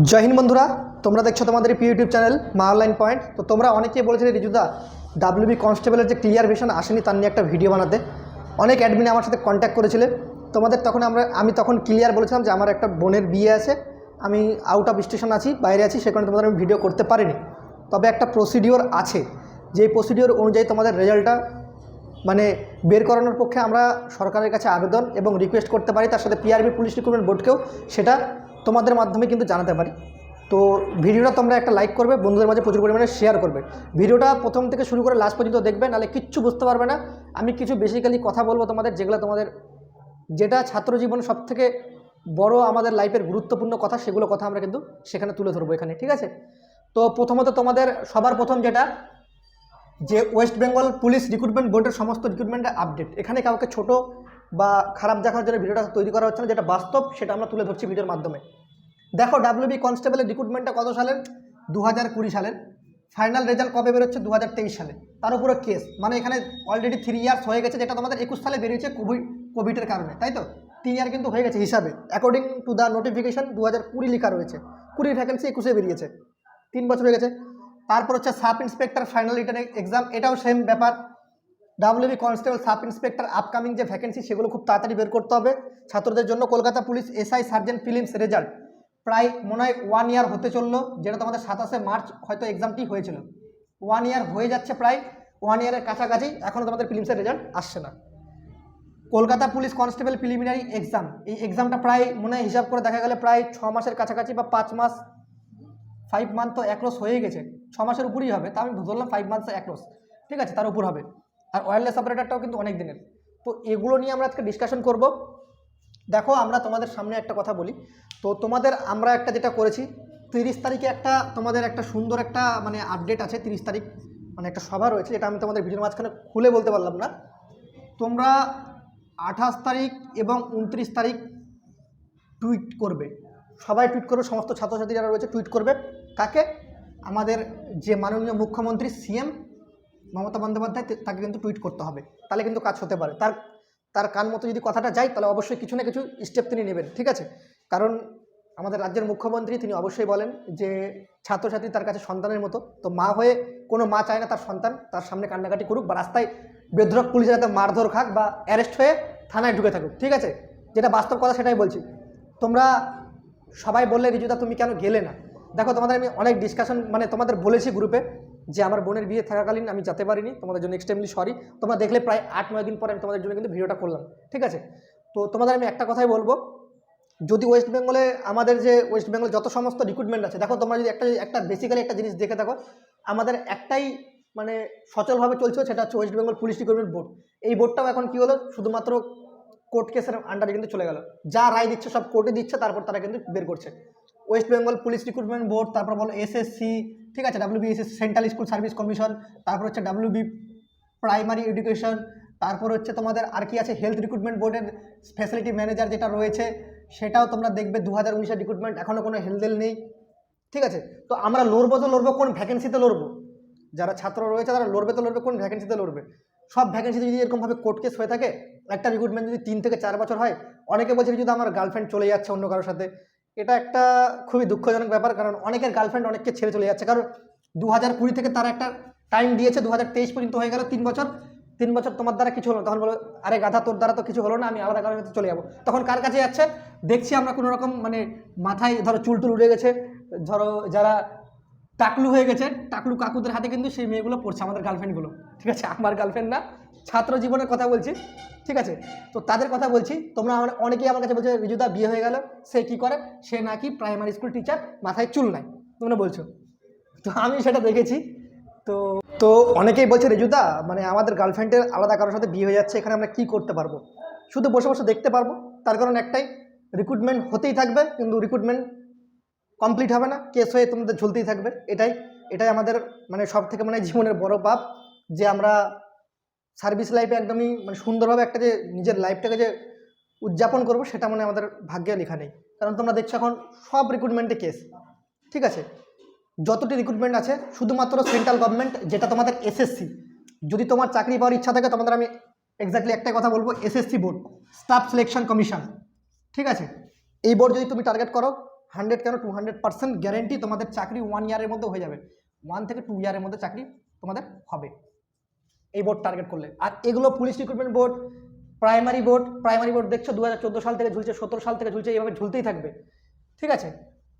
জয় হিন্দ বন্ধুরা, তোমরা দেখছ তোমাদের প্রিয় ইউটিউব চ্যানেল মা অনলাইন পয়েন্ট। তো তোমরা অনেকেই বলেছিলে রিজুদা ডাব্লিউবি কনস্টেবলের যে ক্লিয়ার ভিশন আসেনি, তার নিয়ে একটা ভিডিও বানাতে। অনেক অ্যাডমিনে আমার সাথে কন্ট্যাক্ট করেছিলে। তোমাদের তখন আমরা, আমি তখন ক্লিয়ার বলেছিলাম যে আমার একটা বোনের বিয়ে আছে। আমি আউট অফ স্টেশন আছি, বাইরে আছি সেখানে তোমাদের আমি ভিডিও করতে পারিনি। তবে একটা প্রসিডিওর আছে। যে প্রসিডিওর অনুযায়ী তোমাদের রেজাল্টটা মানে বের করানোর পক্ষে আমরা সরকারের কাছে আবেদন এবং রিকোয়েস্ট করতে পারি। তার সাথে পিআরবি পুলিশ রিক্রুটমেন্ট বোর্ডকেও সেটা তোমাদের মাধ্যমে কিন্তু জানাতে পারি। তো ভিডিওটা তোমরা একটা লাইক করবে, বন্ধুদের মাঝে প্রচুর পরিমাণে শেয়ার করবে। ভিডিওটা প্রথম থেকে শুরু করে লাস্ট পর্যন্ত দেখবে, নাহলে কিচ্ছু বুঝতে পারবে না। আমি কিছু বেসিক্যালি কথা বলব তোমাদের, যেগুলো তোমাদের, যেটা ছাত্র জীবন সব থেকে বড় আমাদের লাইফের গুরুত্বপূর্ণ কথা, সেগুলো কথা আমরা কিন্তু সেখানে তুলে ধরবো এখানে, ঠিক আছে? তো প্রথমত তোমাদের সবার প্রথম যেটা, যে ওয়েস্ট বেঙ্গল পুলিশ রিক্রুটমেন্ট বোর্ডের সমস্ত রিক্রুটমেন্টের আপডেট এখানে কাউকে ছোট বা খারাপ দেখার জন্য ভিডিওটা তৈরি করা হচ্ছে না, যেটা বাস্তব, সেটা আমরা তুলে ধরছি ভিডিওর মাধ্যমে। দেখো ডাব্লিউবি কনস্টেবলের রিক্রুটমেন্টটা কত সালের? দু হাজার কুড়ি সালের। ফাইনাল রেজাল্ট কবে বেরোচ্ছে? দু হাজার তেইশ সালে। তার উপরে কেস মানে এখানে অলরেডি থ্রি ইয়ার্স হয়ে গেছে, যেটা তোমাদের একুশ সালে বেরিয়েছে কোভিড কোভিডের কারণে, তাই তো? তিন ইয়ার কিন্তু হয়ে গেছে হিসাবে। অ্যাকর্ডিং টু দ্য নোটিফিকেশন দু হাজার কুড়ি লেখা রয়েছে। কুড়ির ভ্যাকেন্সি একুশে বেরিয়েছে। তিন বছর হয়ে গেছে। তারপর হচ্ছে sub inspector final written exam এটাও সেম ব্যাপার। WB constable sub inspector upcoming যে ভ্যাকেন্সি, সেগুলো খুব তাড়াতাড়ি বের করতে হবে। ছাত্রদের জন্য Kolkata police SI sergeant prelims result. প্রায় মনে হয় ওয়ান ইয়ার হতে চলল, যেটা তোমাদের সাতাশে মার্চ হয়তো এক্সামটি হয়েছিল। ওয়ান ইয়ার হয়ে যাচ্ছে প্রায় ওয়ান ইয়ারের কাছাকাছি এখনও তোমাদের ফিলিমসের রেজাল্ট আসছে না। Kolkata police constable preliminary exam এই এক্সামটা প্রায় মনে হয় হিসাব করে দেখা গেলে প্রায় ছ মাসের কাছাকাছি বা পাঁচ মাস ফাইভ মান্থ তো একরস হয়ে গেছে। ছ মাসের উপরই হবে, তা আমি ধরলাম ফাইভ মান্থস একরস ঠিক আছে, তার উপর হবে। আর ওয়্যারলেস অপারেটারটাও কিন্তু অনেক দিনের। তো এগুলো নিয়ে আমরা আজকে ডিসকাশন করব। দেখো, আমরা তোমাদের সামনে একটা কথা বলি। তো তোমাদের আমরা একটা যেটা করেছি, তিরিশ তারিখে একটা তোমাদের একটা সুন্দর একটা মানে আপডেট আছে, তিরিশ তারিখ মানে একটা সভা রয়েছে, যেটা আমি তোমাদের ভিডিওর মাঝখানে খুলে বলতে পারলাম না। তোমরা আঠাশ তারিখ এবং উনত্রিশ তারিখ টুইট করবে। সবাই টুইট করবে, সমস্ত ছাত্রছাত্রী যারা রয়েছে টুইট করবে। কাকে? আমাদের যে মাননীয় মুখ্যমন্ত্রী সিএম মমতা বন্দ্যোপাধ্যায় তাকে কিন্তু টুইট করতে হবে। তাহলে কিন্তু কাজ হতে পারে। তার তার কান মতো যদি কথাটা যায়, তাহলে অবশ্যই কিছু না কিছু স্টেপ তিনি নেবেন, ঠিক আছে? কারণ আমাদের রাজ্যের মুখ্যমন্ত্রী তিনি অবশ্যই বলেন যে, ছাত্রছাত্রী তার কাছে সন্তানের মতো। তো মা হয়ে কোনো মা চায় না তার সন্তান। তার সামনে কান্নাকাটি করুক বা রাস্তায় বেদ্রক পুলিশের হাতে মারধর খাক বা অ্যারেস্ট হয়ে থানায় ঢুকে থাকুক, ঠিক আছে? যেটা বাস্তব কথা সেটাই বলছি। তোমরা সবাই বললে, রিজুদা, তুমি কেন গেলে না? দেখো, তোমাদের আমি অনেক ডিসকাশন মানে তোমাদের বলেছি গ্রুপে যে আমার বোনের বিয়ে থাকাকালীন আমি যেতে পারিনি, তোমাদের জন্য এক্সট্রিমলি সরি তোমরা দেখলে প্রায় আট, নয় দিন পরে আমি তোমাদের জন্য কিন্তু ভিডিওটা করলাম, ঠিক আছে? তো তোমাদের আমি একটা কথাই বলব, যদি ওয়েস্ট বেঙ্গলে আমাদের যে ওয়েস্ট বেঙ্গল যত সমস্ত রিক্রুটমেন্ট আছে, দেখো তোমরা যদি একটা একটা বেসিক্যালি একটা জিনিস দেখে থাকো, আমাদের একটাই মানে সচলভাবে চলছে সেটা হচ্ছে West Bengal police recruitment board এই বোর্ডটাও এখন কী হলো, শুধুমাত্র কোর্ট কেসের আন্ডারে কিন্তু চলে গেল। যা রায় দিচ্ছে, সব কোর্টে দিচ্ছে, তারপর তারা কিন্তু বের করছে। West Bengal police recruitment board তারপর বলো এসএসসি ঠিক আছে WBSS central school service commission তারপর হচ্ছে ডাব্লিউবি প্রাইমারি এডুকেশন তারপর হচ্ছে তোমাদের আর কি আছে হেলথ রিক্রুটমেন্ট বোর্ডের ফ্যাসিলিটি ম্যানেজার যেটা রয়েছে, সেটাও তোমরা দেখবে দু হাজার উনিশের রিক্রুটমেন্ট এখনও কোনো হেলদেল নেই। ঠিক আছে, তো আমরা লড়বো তো লড়বো, কোন ভ্যাকেন্সিতে লড়বো? যারা ছাত্র রয়েছে তারা লড়বে তো লড়বে, কোন ভ্যাকেন্সিতে লড়বে? সব ভ্যাকেন্সিতে যদি এরকমভাবে কোর্ট কেস হয়ে থাকে, একটা রিক্রুটমেন্ট যদি তিন থেকে চার বছর হয়, অনেকে বলছে যদি আমার গার্লফ্রেন্ড চলে যাচ্ছে অন্য কারোর সাথে। এটা একটা খুবই দুঃখজনক ব্যাপার, কারণ অনেকের গার্লফ্রেন্ড অনেককে ছেড়ে চলে যাচ্ছে। কারণ দু হাজার কুড়ি থেকে তারা একটা টাইম দিয়েছে দু হাজার তেইশ পর্যন্ত হয়ে গেল তিন বছর। তিন বছর তোমার দ্বারা কিছু হলো। তখন বলো, আরে গাধা, তোর দ্বারা তো কিছু হলো না, আমি আলাদা কারোর কাছে চলে যাব। তখন কার কাছে যাচ্ছে? দেখছি আমরা কোনো রকম মানে মাথায় ধরো চুল টুল উড়ে গেছে। ধরো যারা টাকলু হয়ে গেছে। টাকলু কাকুদের হাতে কিন্তু সেই মেয়েগুলো পড়ছে, আমাদের গার্লফ্রেন্ডগুলো ঠিক আছে? আমার গার্লফ্রেন্ড না, ছাত্র জীবনের কথা বলছি। ঠিক আছে? তো তাদের কথা বলছি। তোমরা আমার- অনেকেই আমার কাছে বলছে, রিজুদা, বিয়ে হয়ে গেল। সে কি করে? সে নাকি প্রাইমারি স্কুল টিচার মাথায় চুল নাই। তোমরা বলছো। তো আমি সেটা দেখেছি। তো তো অনেকেই বলছে, রিজুদা মানে আমাদের গার্লফ্রেন্ডের আলাদা কারোর সাথে বিয়ে হয়ে যাচ্ছে, এখানে আমরা কি করতে পারব? শুধু বসে বসে দেখতে পারব। তার কারণ একটাই রিক্রুটমেন্ট হতেই থাকবে, কিন্তু রিক্রুটমেন্ট কমপ্লিট হবে না, কেস হয়ে তোমাদের ঝুলতেই থাকবে। এটাই এটাই আমাদের মানে সব থেকে মানে জীবনের বড় পাপ, যে আমরা সার্ভিস লাইফে একদমই মানে সুন্দরভাবে একটা যে নিজের লাইফটাকে যে উদযাপন করব, সেটা মানে আমাদের ভাগ্যে লেখা নেই। কারণ তোমরা দেখছ এখন সব রিক্রুটমেন্টে কেস ঠিক আছে? যতটি রিক্রুটমেন্ট আছে, শুধুমাত্র সেন্ট্রাল গভর্নমেন্ট যেটা তোমাদের এসএসসি যদি তোমার চাকরি পাওয়ার ইচ্ছা থাকে, তোমাদের আমি এক্স্যাক্টলি একটাই কথা বলব SSC board staff selection commission ঠিক আছে? এই বোর্ড যদি তুমি টার্গেট করো হান্ড্রেড কেন? টু হান্ড্রেড পার্সেন্ট গ্যারেন্টি তোমাদের চাকরি ওয়ান ইয়ারের মধ্যে হয়ে যাবে। ওয়ান থেকে টু ইয়ারের মধ্যে চাকরি তোমাদের হবে। এই বোর্ড টার্গেট করলে। আর এগুলো police recruitment board primary board primary board দেখছ দু হাজার চোদ্দ সাল থেকে ঝুলছে, সতেরো সাল থেকে ঝুলছে, এইভাবে ঝুলতেই থাকবে। ঠিক আছে?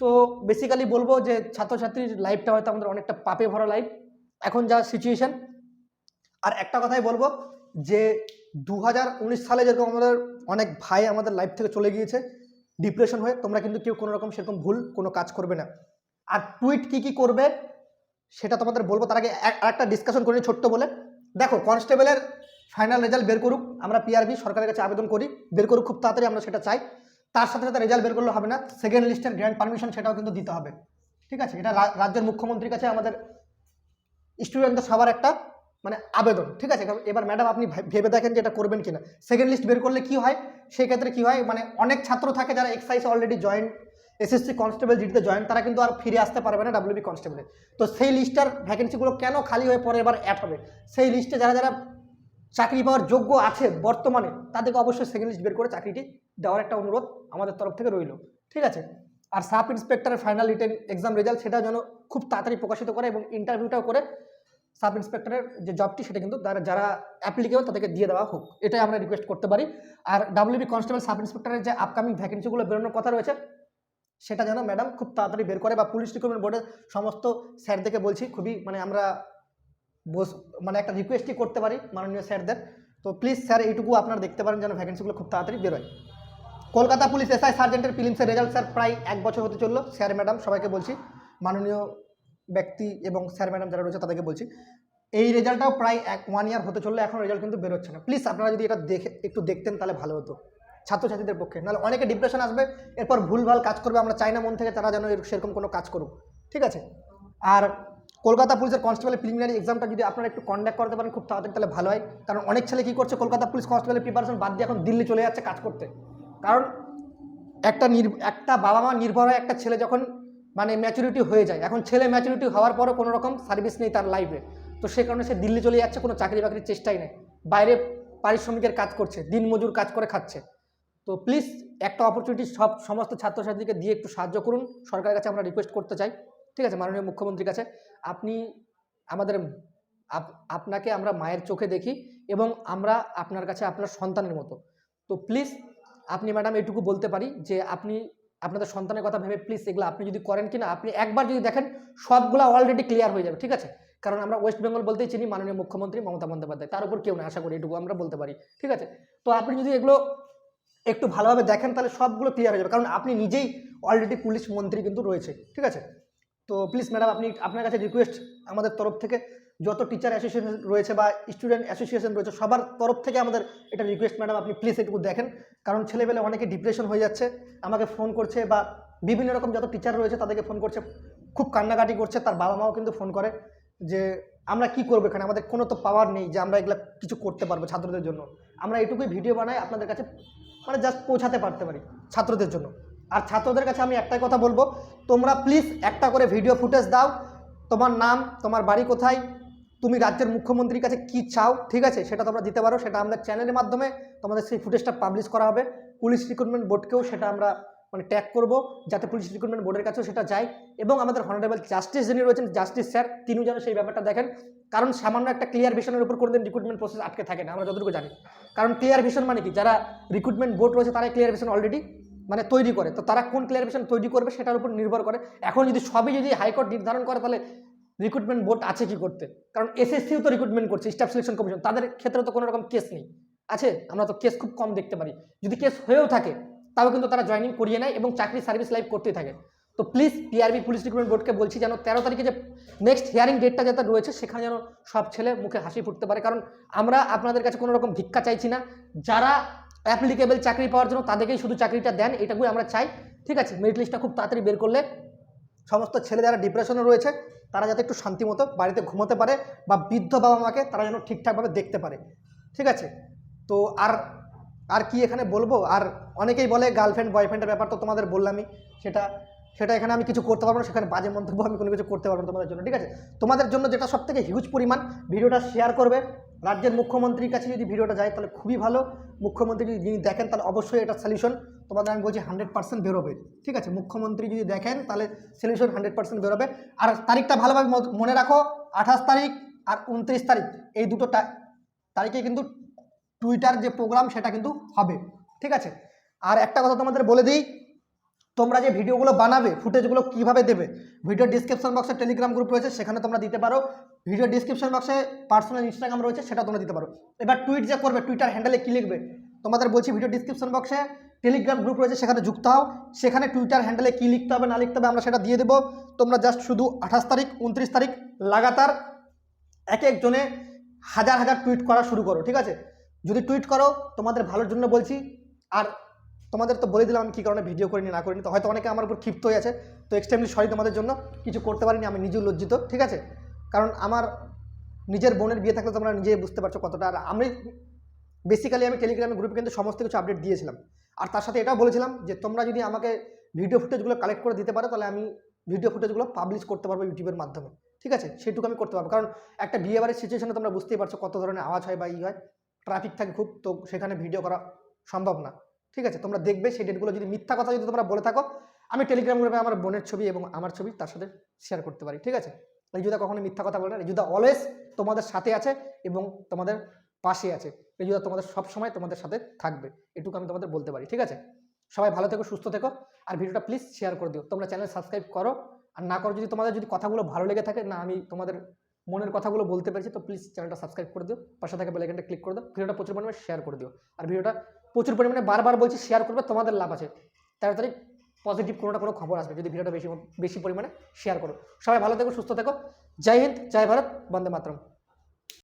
তো বেসিক্যালি বলব যে ছাত্রছাত্রীর লাইফটা হয়তো আমাদের অনেকটা পাপে ভরা লাইফ এখন যা সিচুয়েশান আর একটা কথাই বলব যে দু হাজার উনিশ সালে যেরকম আমাদের অনেক ভাই আমাদের লাইফ থেকে চলে গিয়েছে ডিপ্রেশন হয়ে তোমরা কিন্তু কেউ কোনো রকম সেরকম ভুল কোনো কাজ করবে না। আর টুইট কি কি করবে সেটা তোমাদের বলব। তার আগে এক- আরেকটা ডিসকাশন করি ছোট্ট বলে। দেখো কনস্টেবলের ফাইনাল রেজাল্ট বের করুক। আমরা পিআরবি সরকারের কাছে আবেদন করি। বের করুক খুব তাড়াতাড়ি, আমরা সেটা চাই। তার সাথে সাথে রেজাল্ট বের করলে হবে না। সেকেন্ড লিস্টের গ্র্যান্ড পারমিশন সেটাও কিন্তু দিতে হবে। ঠিক আছে? এটা রাজ্যের মুখ্যমন্ত্রীর কাছে আমাদের স্টুডেন্টদের সবার একটা মানে আবেদন, ঠিক আছে? এবার- ম্যাডাম আপনি ভেবে দেখেন যে এটা করবেন কিনা। সেকেন্ড লিস্ট বের করলে কি হয়? সেই ক্ষেত্রে কি হয়? মানে অনেক ছাত্র থাকে যারা excise already join SSC constable জিটিতে join তারা কিন্তু আর ফিরে আসতে পারবে না ডাব্লিউবি কনস্টেবলে তো সেই লিস্টার ভ্যাকেন্সিগুলো কেন খালি হয়ে পরে এবার অ্যাড হবে? সেই লিস্টে যারা যারা চাকরি পাওয়ার যোগ্য আছে বর্তমানে, তাদেরকে অবশ্যই সেকেন্ড লিস্ট বের করে চাকরিটি দেওয়ার একটা অনুরোধ আমাদের তরফ থেকে রইল। ঠিক আছে? আর সাব ইন্সপেক্টরের ফাইনাল রিটেন এক্সাম রেজাল্ট সেটা যেন খুব তাড়াতাড়ি প্রকাশিত করে এবং ইন্টারভিউটাও করে সাব ইন্সপেক্টরের যে জবটি সেটা কিন্তু যারা- যারা অ্যাপ্লিকেবল তাদেরকে দিয়ে দেওয়া হোক। এটাই আমরা রিকোয়েস্ট করতে পারি। আর ডাব্লিউবি কনস্টেবল সাব ইন্সপেক্টরের যে আপকামিং ভ্যাকেন্সিগুলো বেরোনোর কথা রয়েছে, সেটা যেন ম্যাডাম খুব তাড়াতাড়ি বের করে বা পুলিশ রিক্রুটমেন্ট বোর্ডের সমস্ত স্যারদেরকে বলছি, খুবই মানে আমরা বস মানে একটা রিকোয়েস্টই করতে পারি মাননীয় স্যারদের। তো প্লিজ স্যার, এইটুকু আপনারা দেখতে পারেন যেন ভ্যাকেন্সিগুলো খুব তাড়াতাড়ি বেরোয়। কলকাতা পুলিশ এসআই সার্জেন্টের ফিলিমসের রেজাল্ট স্যার প্রায় এক বছর হতে চলল। স্যার ম্যাডাম সবাইকে বলছি, মাননীয় ব্যক্তি এবং স্যার, ম্যাডাম যারা রয়েছে তাদেরকে বলছি, এই রেজাল্টটাও প্রায় এক ওয়ান ইয়ার হতে চললে এখন রেজাল্ট কিন্তু বেরোচ্ছে না। প্লিজ আপনারা যদি এটা দেখে, একটু দেখতেন তাহলে ভালো হতো। ছাত্রছাত্রীদের পক্ষে। নাহলে অনেকে ডিপ্রেশন আসবে, এরপর ভুলভাল কাজ করবে, আমরা চাই না মন থেকে তারা যেন সেরকম কোনো কাজ করুক। ঠিক আছে? আর কলকাতা পুলিশের কনস্টেবলের প্রিলিমিনারি এক্সামটা যদি আপনারা একটু কন্ডাক্ট করতে পারেন, খুব তাড়াতাড়ি তাহলে ভালো হয়। কারণ অনেক ছেলে কী করছে, কলকাতা পুলিশ কনস্টেবলের প্রিপারেশন বাদ দিয়ে এখন দিল্লি চলে যাচ্ছে কাজ করতে। কারণ একটা নির একটা বাবা মা নির্ভর হয় একটা ছেলে যখন মানে ম্যাচুরিটি হয়ে যায়। এখন ছেলে ম্যাচুরিটি হওয়ার পরও কোনো রকম সার্ভিস নেই তার লাইফে তো সে কারণে সে দিল্লি চলে যাচ্ছে, কোনো চাকরি বাকরির চেষ্টাই নেই। বাইরে পারিশ্রমিকের কাজ করছে দিনমজুর কাজ করে খাচ্ছে। তো প্লিজ একটা অপরচুনিটি সব সমস্ত ছাত্রছাত্রীকে দিয়ে একটু সাহায্য করুন। সরকারের কাছে আমরা রিকোয়েস্ট করতে চাই। ঠিক আছে? মাননীয় মুখ্যমন্ত্রীর কাছে। আপনি আমাদের আপনাকে আমরা মায়ের চোখে দেখি এবং আমরা আপনার কাছে আপনার সন্তানের মতো। তো প্লিজ আপনি ম্যাডাম এটুকু বলতে পারি যে আপনি আপনাদের সন্তানের কথা ভেবে, প্লিজ এগুলো আপনি যদি করেন কিনা, আপনি একবার যদি দেখেন, সবগুলো অলরেডি ক্লিয়ার হয়ে যাবে। ঠিক আছে? কারণ আমরা ওয়েস্ট বেঙ্গল বলতেই চিনি, মাননীয় মুখ্যমন্ত্রী মমতা বন্দ্যোপাধ্যায়। তার উপর কেউ না, আশা করি এটুকু আমরা বলতে পারি। ঠিক আছে? তো আপনি যদি এগুলো একটু ভালোভাবে দেখেন, তাহলে সবগুলো ক্লিয়ার হয়ে যাবে। কারণ আপনি নিজেই অলরেডি পুলিশ মন্ত্রী কিন্তু রয়েছে। ঠিক আছে? তো প্লিজ ম্যাডাম আপনি আপনার কাছে রিকোয়েস্ট আমাদের তরফ থেকে যত টিচার অ্যাসোসিয়েশন রয়েছে বা স্টুডেন্ট অ্যাসোসিয়েশন রয়েছে, সবার তরফ থেকে আমাদের এটা রিকোয়েস্ট ম্যাডাম আপনি প্লিজ একটু দেখেন। কারণ ছেলেবেলে অনেকে ডিপ্রেশন হয়ে যাচ্ছে, আমাকে ফোন করছে বা বিভিন্ন রকম যত টিচার রয়েছে তাদেরকে ফোন করছে, খুব কান্নাকাটি করছে, তার বাবা মাও কিন্তু ফোন করে যে, আমরা কি করব এখানে? আমাদের কোনো তো পাওয়ার নেই যে আমরা এগুলো কিছু করতে পারব ছাত্রদের জন্য। আমরা এটুকুই ভিডিও বানাই আপনাদের কাছে মানে জাস্ট পৌঁছাতে পারতে পারি ছাত্রদের জন্য। আর ছাত্রদের কাছে আমি একটাই কথা বলব, তোমরা প্লিজ একটা করে ভিডিও ফুটেজ দাও। তোমার নাম, তোমার বাড়ি কোথায়? তুমি রাজ্যের মুখ্যমন্ত্রীর কাছে কি চাও, ঠিক আছে, সেটা তোমরা দিতে পারো, সেটা আমাদের চ্যানেলের মাধ্যমে তোমাদের সেই ফুটেজটা পাবলিশ করা হবে। পুলিশ রিক্রুটমেন্ট বোর্ডকেও সেটা আমরা মানে ট্যাগ করব, যাতে পুলিশ রিক্রুটমেন্ট বোর্ডের কাছেও সেটা যায়। এবং আমাদের হনারেবল জাস্টিস যিনি রয়েছেন জাস্টিস স্যার, তিনিও যেন সেই ব্যাপারটা দেখেন। কারণ সামান্য একটা ক্লিয়ার ভিশনের উপর কোনোদিন রিক্রুটমেন্ট প্রসেস আটকে থাকে না, আমরা যতটুকু জানি। কারণ ক্লিয়ার ভিশন মানে কি? যারা রিক্রুটমেন্ট বোর্ড রয়েছে, তারাই ক্লিয়ার ভিশন অলরেডি মানে তৈরি করে। তো তারা কোন ক্লিয়ার ভিশন তৈরি করবে, সেটার উপর নির্ভর করে। এখন যদি সবই যদি হাইকোর্ট নির্ধারণ করে, তাহলে রিক্রুটমেন্ট বোর্ড আছে কি করতে? কারণ এসএসসিও তো রিক্রুটমেন্ট করছে স্টাফ সিলেকশন কমিশন তাদের ক্ষেত্রে তো কোনো রকম কেস নেই। আছে, আমরা তো কেস খুব কম দেখতে পারি। যদি কেস হয়েও থাকে, তাও কিন্তু তারা জয়েনিং করিয়ে নেয় এবং চাকরি সার্ভিস লাইফ করতেই থাকে। তো প্লিজ টিআরবি পুলিশ রিক্রুটমেন্ট বোর্ডকে বলছি যেন তেরো তারিখে যে নেক্সট হিয়ারিং ডেটটা যেটা রয়েছে, সেখানে যেন সব ছেলে মুখে হাসি ফুটতে পারে। কারণ আমরা আপনাদের কাছে কোনো রকম ভিক্ষা চাইছি না। যারা অ্যাপ্লিকেবল চাকরি পাওয়ার জন্য তাদেরকেই শুধু চাকরিটা দেন এটাকুই আমরা চাই। ঠিক আছে মেরিট লিস্টটা খুব তাড়াতাড়ি বের করলে সমস্ত ছেলে যারা ডিপ্রেশনে রয়েছে, তারা যাতে একটু শান্তি মতো বাড়িতে ঘুমোতে পারে বা বৃদ্ধ বাবা মাকে তারা যেন ঠিকঠাকভাবে দেখতে পারে। ঠিক আছে? তো আর আর কি এখানে বলব? আর অনেকেই বলে গার্লফ্রেন্ড বয়ফ্রেন্ডের ব্যাপার তো তোমাদের বললামই। সেটা সেটা এখানে আমি কিছু করতে পারব না, সেখানে বাজে মন্তব্য আমি কোনো কিছু করতে পারব না তোমাদের জন্য। ঠিক আছে? তোমাদের জন্য যেটা সব থেকে হিউজ পরিমাণ, ভিডিওটা শেয়ার করবে। রাজ্যের মুখ্যমন্ত্রীর কাছে যদি ভিডিওটা যায়, তাহলে খুবই ভালো। মুখ্যমন্ত্রী যদি যিনি দেখেন, তাহলে অবশ্যই এটা সলিউশন তোমাদের আমি বলছি হান্ড্রেড পার্সেন্ট বেরোবে। ঠিক আছে? মুখ্যমন্ত্রী যদি দেখেন, তাহলে সলিউশন হান্ড্রেড পার্সেন্ট বেরোবে। আর তারিখটা ভালোভাবে মনে রাখো, আঠাশ তারিখ আর উনত্রিশ তারিখ। এই দুটো তারিখে কিন্তু টুইটার যে প্রোগ্রাম সেটা কিন্তু হবে। ঠিক আছে? আর একটা কথা তোমাদের বলে দিই তোমরা যে ভিডিওগুলো বানাবে, ফুটেজগুলো কীভাবে দেবে, ভিডিও ডিসক্রিপশন বক্সে টেলিগ্রাম গ্রুপ রয়েছে, সেখানে তোমরা দিতে পারো। ভিডিও ডিসক্রিপশন বক্সে পার্সোনাল ইনস্টাগ্রাম রয়েছে, সেটা তোমরা দিতে পারো। এবার টুইট যে করবে টুইটার হ্যান্ডেলে কী লিখবে? তোমাদের বলছি ভিডিও ডিসক্রিপশন বক্সে টেলিগ্রাম গ্রুপ রয়েছে, সেখানে যুক্ত হও। সেখানে টুইটার হ্যান্ডেলে কী লিখতে হবে, না লিখতে হবে, আমরা সেটা দিয়ে দেবো। তোমরা জাস্ট শুধু আঠাশ তারিখ, উনত্রিশ তারিখ লাগাতার এক একজনে হাজার হাজার টুইট করা শুরু করো, ঠিক আছে? যদি টুইট করো, তোমাদের ভালোর জন্য বলছি। আর তোমাদের তো বলে দিলাম আমি কী কারণে ভিডিও করিনি, না করিনি, তো হয়তো অনেকে আমার উপর ক্ষিপ্ত হয়ে আছে, তো এক্সট্রিমলি সরি তোমাদের জন্য, কিছু করতে পারিনি, আমি নিজেও লজ্জিত, ঠিক আছে? কারণ আমার নিজের বোনের বিয়ে থাকলে তোমরা নিজেই বুঝতে পারছ কতটা, আর আমি বেসিক্যালি আমি টেলিগ্রামে গ্রুপে কিন্তু সমস্ত কিছু আপডেট দিয়েছিলাম। আর তার সাথে এটাও বলেছিলাম যে তোমরা যদি আমাকে ভিডিও ফুটেজগুলো কালেক্ট করে দিতে পারো, তাহলে আমি ভিডিও ফুটেজগুলো পাবলিশ করতে পারব ইউটিউবের মাধ্যমে, ঠিক আছে? সেটুকু আমি করতে পারব, কারণ একটা বিয়ে বাড়ির সিচুয়েশনে তোমরা বুঝতেই পারছ কত ধরনের আওয়াজ হয় বা ই হয় ট্রাফিক থাকে খুব, তো সেখানে ভিডিও করা সম্ভব না। ঠিক আছে? তোমরা দেখবে সেই ডেটগুলো যদি মিথ্যা কথা যদি তোমরা বলে থাকো, আমি টেলিগ্রাম গ্রুপে আমার বোনের ছবি এবং আমার ছবি তার সাথে শেয়ার করতে পারি, ঠিক আছে? রিজুদা কখনো মিথ্যা কথা বলে না। রিজুদা অলওয়েজ তোমাদের সাথে আছে এবং তোমাদের পাশে আছে। রিজুদা তোমাদের সব সময় তোমাদের সাথে থাকবে। এটুকু আমি তোমাদের বলতে পারি, ঠিক আছে? সবাই ভালো থেকো, সুস্থ থেকো। আর ভিডিওটা প্লিজ শেয়ার করে দিও। তোমরা চ্যানেল সাবস্ক্রাইব করো। আর না করো যদি তোমাদের যদি কথাগুলো ভালো লেগে থাকে, না আমি তোমাদের মনের কথাগুলো বলতে পেরেছি, তো প্লিজ চ্যানেলটা সাবস্ক্রাইব করে দিও। পাশে থাকা বেলাইকনটা ক্লিক করে দিও। ভিডিওটা প্রচুর পরিমাণে শেয়ার করে দিও। আর ভিডিওটা প্রচুর পরিমাণে বারবার বলছি শেয়ার করবে, তোমাদের লাভ আছে। তাড়াতাড়ি পজিটিভ কোনো না কোনো খবর আসবে, যদি ভিডিওটা বেশি বেশি পরিমাণে শেয়ার করো। সবাই ভালো থেকো, সুস্থ থেকো। জয় হিন্দ, জয় ভারত, বন্দে মাতরম।